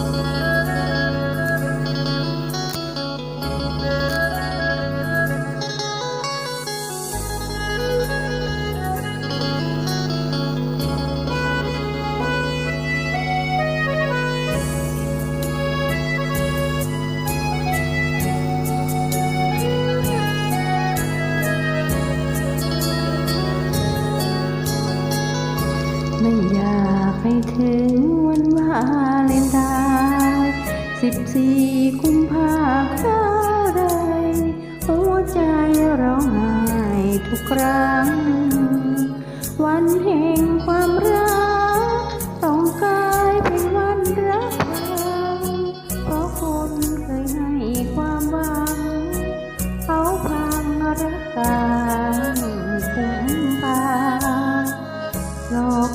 ไสิบสี่กุมภาคราใดหัวใจร้องไห้ทุกครั้ง วันแห่งความรัก ต้องกลายเป็นวันรักพังเพราะคนเคยให้ความหวัง เขาพังรักกันคุ้มปาหลอก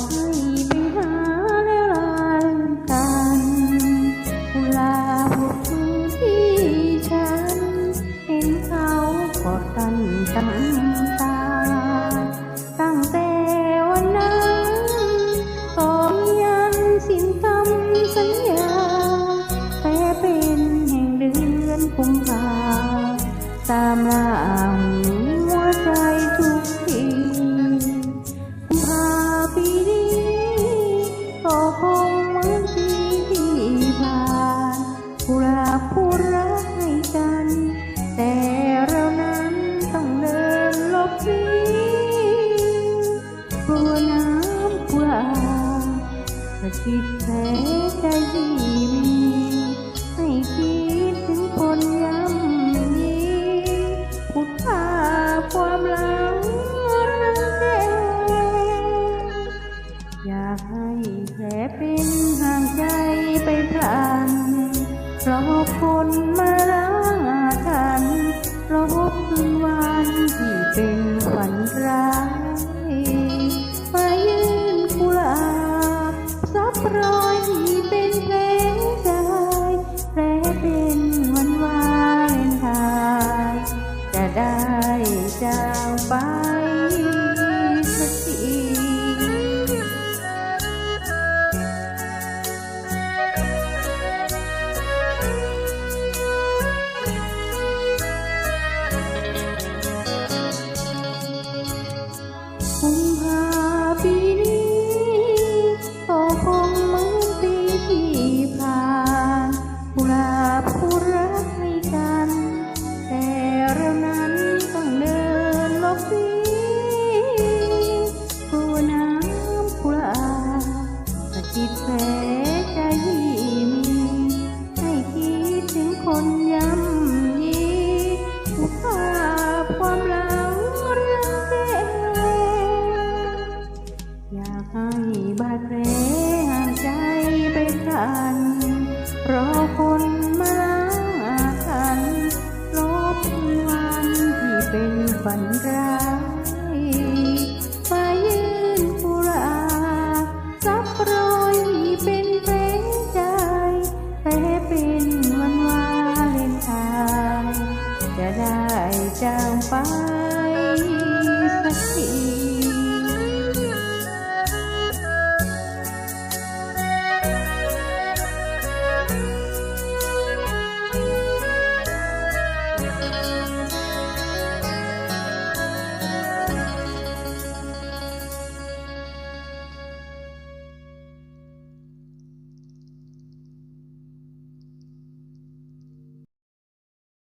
อ ราคนมาล้าทันรอคืนวันที่เป็นาบผู้รักให้กัน แต่เรานั้นต้องเดินลบหนีกลัวน้ำกุหลาบสะกิดแผลใจที่มี ให้คิดถึงคนย้ำยีผู้ภาพความหลังเรื่องแก่อยากให้บาดแผลห่างใจไปพลันรอคน ฝันร้ายมายืนปุราซับรอยเป็นเพลงใจแพ้เป็นวันวาเลนไทยจะได้จางไป